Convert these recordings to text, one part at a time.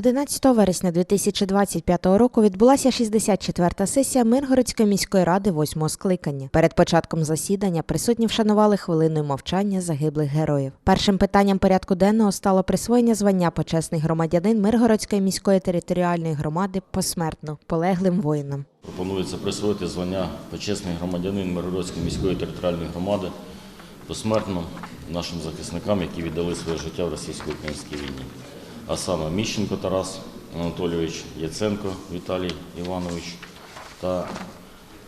11 вересня 2025 року відбулася 64-та сесія Миргородської міської ради восьмого скликання. Перед початком засідання присутні вшанували хвилиною мовчання загиблих героїв. Першим питанням порядку денного стало присвоєння звання почесний громадянин Миргородської міської територіальної громади посмертно полеглим воїнам. Пропонується присвоїти звання почесний громадянин Миргородської міської територіальної громади посмертно нашим захисникам, які віддали своє життя в російсько-українській війні. А саме Міщенко Тарас Анатолійович, Яценко Віталій Іванович та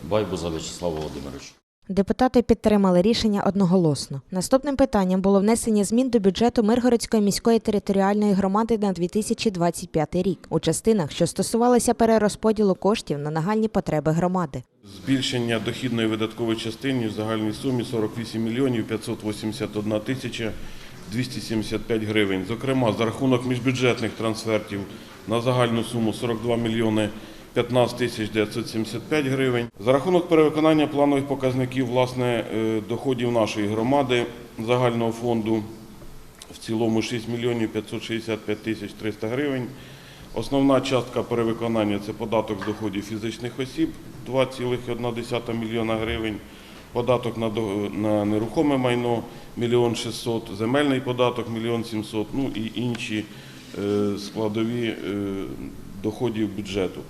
Байбуза В'ячеслав Володимирович. Депутати підтримали рішення одноголосно. Наступним питанням було внесення змін до бюджету Миргородської міської територіальної громади на 2025 рік у частинах, що стосувалися перерозподілу коштів на нагальні потреби громади. Збільшення дохідної видаткової частини в загальній сумі 48 мільйонів 581 тисяча 275 гривень. Зокрема, за рахунок міжбюджетних трансфертів на загальну суму 42 мільйони 15 тисяч 975 гривень. За рахунок перевиконання планових показників власне е, доходів нашої громади загального фонду в цілому 6 мільйонів 565 тисяч 300 гривень. Основна частка перевиконання це податок з доходів фізичних осіб 2,1 мільйона гривень, податок на, до- на нерухоме майно 1 600 земельний податок 1 700 ну і інші е, складові е, доходів бюджету.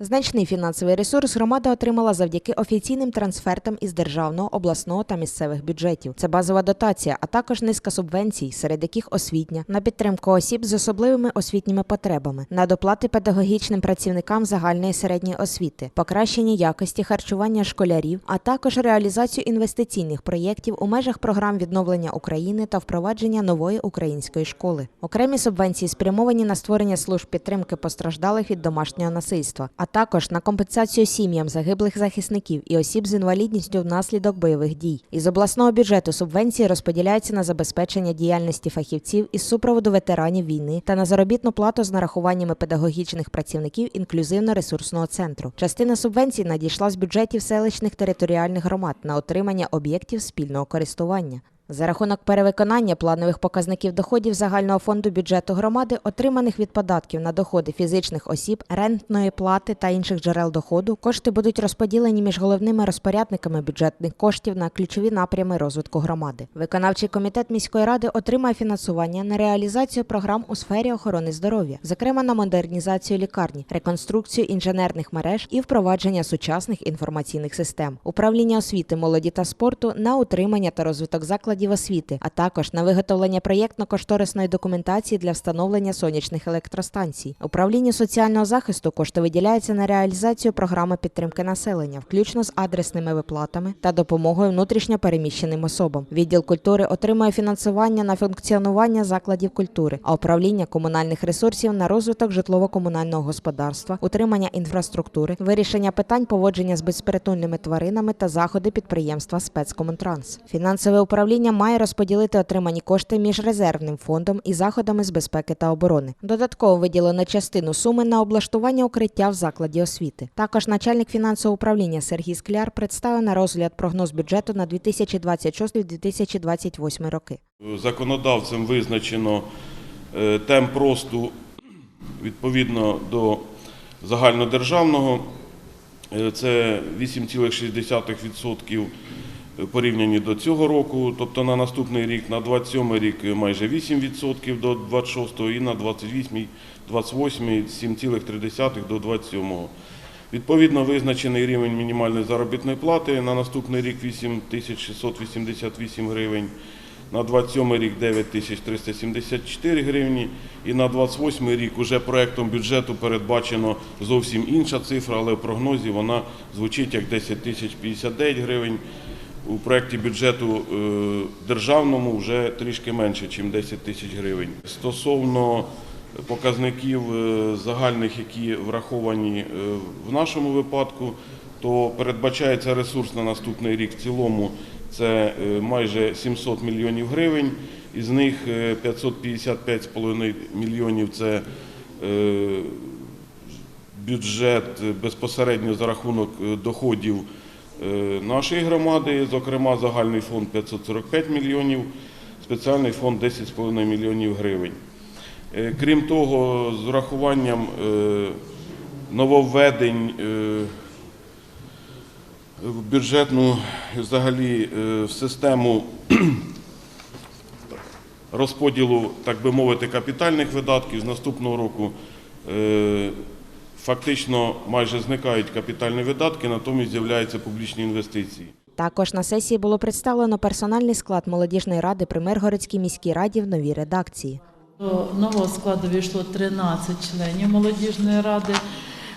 Значний фінансовий ресурс громада отримала завдяки офіційним трансфертам із державного, обласного та місцевих бюджетів. Це базова дотація, а також низка субвенцій, серед яких освітня, на підтримку осіб з особливими освітніми потребами, на доплати педагогічним працівникам загальної середньої освіти, покращення якості харчування школярів, а також реалізацію інвестиційних проєктів у межах програм відновлення України та впровадження нової української школи. Окремі субвенції спрямовані на створення служб підтримки постраждалих від домашнього насильства, а також на компенсацію сім'ям загиблих захисників і осіб з інвалідністю внаслідок бойових дій. Із обласного бюджету субвенції розподіляються на забезпечення діяльності фахівців із супроводу ветеранів війни та на заробітну плату з нарахуваннями педагогічних працівників інклюзивно-ресурсного центру. Частина субвенцій надійшла з бюджетів селищних територіальних громад на отримання об'єктів спільного користування. За рахунок перевиконання планових показників доходів загального фонду бюджету громади, отриманих від податків на доходи фізичних осіб, рентної плати та інших джерел доходу, кошти будуть розподілені між головними розпорядниками бюджетних коштів на ключові напрями розвитку громади. Виконавчий комітет міської ради отримає фінансування на реалізацію програм у сфері охорони здоров'я, зокрема на модернізацію лікарні, реконструкцію інженерних мереж і впровадження сучасних інформаційних систем, управління освіти, молоді та спорту на утримання та розвиток закладів освіти, а також на виготовлення проєктно-кошторисної документації для встановлення сонячних електростанцій. Управлінню соціального захисту кошти виділяються на реалізацію програми підтримки населення, включно з адресними виплатами та допомогою внутрішньо переміщеним особам. Відділ культури отримує фінансування на функціонування закладів культури, а управління комунальних ресурсів на розвиток житлово-комунального господарства, утримання інфраструктури, вирішення питань поводження з безпритульними тваринами та заходи підприємства спецкомунтранс. Фінансове управління має розподілити отримані кошти між резервним фондом і заходами з безпеки та оборони. Додатково виділено частину суми на облаштування укриття в закладі освіти. Також начальник фінансового управління Сергій Скляр представив на розгляд прогноз бюджету на 2026-2028 роки. Законодавцем визначено е, темп росту відповідно до загальнодержавного. Е, Це 8,6% порівняні до цього року, тобто на наступний рік, на 27 рік майже 8% до 26 і на 28, 28 7,3 до 27. Відповідно визначений рівень мінімальної заробітної плати на наступний рік 8688 гривень, на 27 рік 9374 гривні і на 28 рік уже проектом бюджету передбачено зовсім інша цифра, але в прогнозі вона звучить як 10 тисяч 59 гривень. У проєкті бюджету е, державному вже трішки менше, ніж 10 тисяч гривень. Стосовно показників е, загальних, які враховані е, в нашому випадку, то передбачається ресурс на наступний рік в цілому це майже 700 мільйонів гривень, із них е, 555,5 мільйонів це бюджет безпосередньо за рахунок доходів нашої громади, зокрема загальний фонд 545 мільйонів, спеціальний фонд 10,5 мільйонів гривень. Е, Крім того, з урахуванням е, нововведень е, бюджетну взагалі е, в систему розподілу, так би мовити, капітальних видатків з наступного року е, фактично майже зникають капітальні видатки, натомість з'являються публічні інвестиції. Також на сесії було представлено персональний склад молодіжної ради при Миргородській міській раді в новій редакції. До нового складу війшло 13 членів молодіжної ради.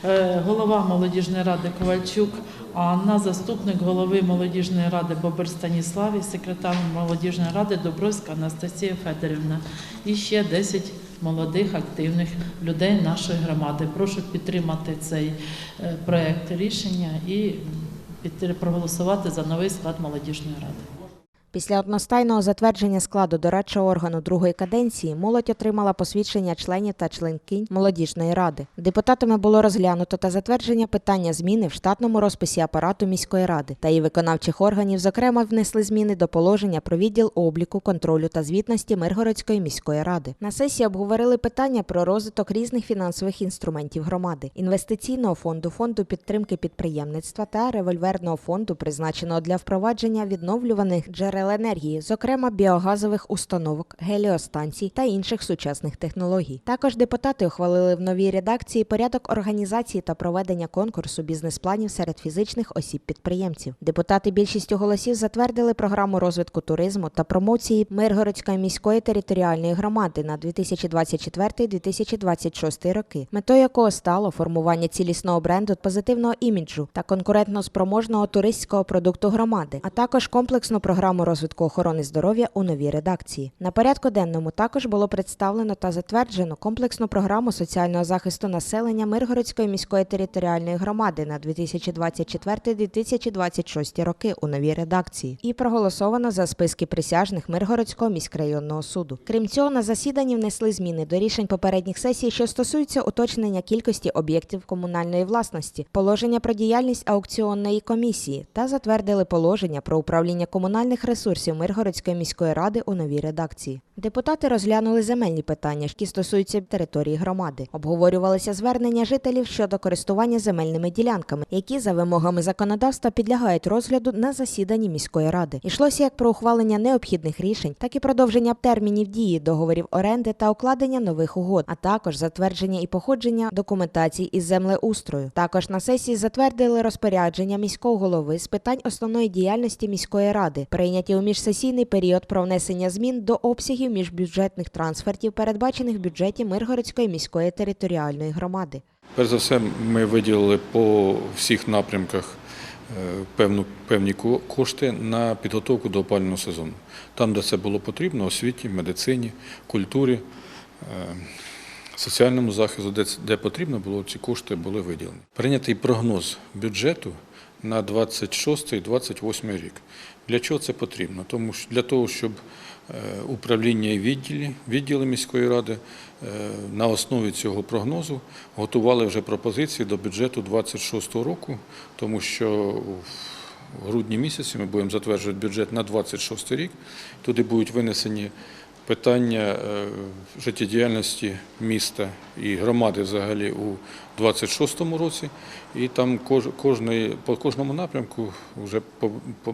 Е, Голова молодіжної ради Ковальчук, Анна, заступник голови молодіжної ради Бобер Станіслав і секретар молодіжної ради Добровська Анастасія Федорівна. І ще 10 молодих активних людей нашої громади. Прошу підтримати цей е, проект рішення і проголосувати за новий склад молодіжної ради. Після одностайного затвердження складу дорадчого органу другої каденції молодь отримала посвідчення членів та членкинь молодіжної ради. Депутатами було розглянуто та затвердження питання зміни в штатному розписі апарату міської ради та її виконавчих органів. Зокрема, внесли зміни до положення про відділ обліку, контролю та звітності Миргородської міської ради. На сесії обговорили питання про розвиток різних фінансових інструментів громади, інвестиційного фонду, фонду підтримки підприємництва та револьверного фонду, призначеного для впровадження відновлюваних джерел енергії, зокрема біогазових установок, геліостанцій та інших сучасних технологій. Також депутати ухвалили в новій редакції порядок організації та проведення конкурсу бізнес-планів серед фізичних осіб-підприємців. Депутати більшістю голосів затвердили програму розвитку туризму та промоції Миргородської міської територіальної громади на 2024-2026 роки, метою якого стало формування цілісного бренду позитивного іміджу та конкурентно-спроможного туристського продукту громади, а також комплексну програму розвитку охорони здоров'я у новій редакції. На порядку денному також було представлено та затверджено комплексну програму соціального захисту населення Миргородської міської територіальної громади на 2024-2026 роки у новій редакції і проголосовано за списки присяжних Миргородського міськрайонного суду. Крім цього, на засіданні внесли зміни до рішень попередніх сесій, що стосуються уточнення кількості об'єктів комунальної власності, положення про діяльність аукціонної комісії та затвердили положення про управління комунальних ресурсів Миргородської міської ради у новій редакції. Депутати розглянули земельні питання, які стосуються території громади. Обговорювалися звернення жителів щодо користування земельними ділянками, які за вимогами законодавства підлягають розгляду на засіданні міської ради. Ішлося як про ухвалення необхідних рішень, так і продовження термінів дії договорів оренди та укладення нових угод, а також затвердження і походження документацій із землеустрою. Також на сесії затвердили розпорядження міського голови з питань основної діяльності міської ради, прийняті у міжсесійний період про внесення змін до обсягів міжбюджетних трансфертів, передбачених в бюджеті Миргородської міської територіальної громади. Перш за все, ми виділили по всіх напрямках е, певну, певні ко- кошти на підготовку до опалювального сезону. Там, де це було потрібно, освіті, медицині, культурі, е, соціальному захисту, де, де потрібно було, ці кошти були виділені. Прийнятий прогноз бюджету на 26-28 рік. Для чого це потрібно? Тому що для того, щоб е, управління і відділі, відділи міської ради е, на основі цього прогнозу готували вже пропозиції до бюджету 26 року, тому що в грудні місяці ми будемо затверджувати бюджет на 26 рік. Туди будуть винесені питання е, життєдіяльності міста і громади взагалі у 26 році. І там кож, кожної, по кожному напрямку вже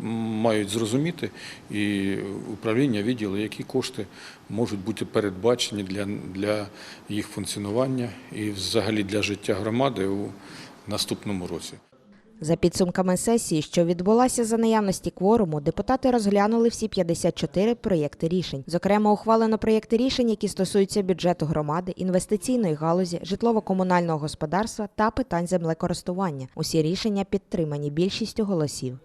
мають зрозуміти і управління, відділи, які кошти можуть бути передбачені для, для їх функціонування і взагалі для життя громади у наступному році. За підсумками сесії, що відбулася за наявності кворуму, депутати розглянули всі 54 проєкти рішень. Зокрема, ухвалено проєкти рішень, які стосуються бюджету громади, інвестиційної галузі, житлово-комунального господарства та питань землекористування. Усі рішення підтримані більшістю голосів.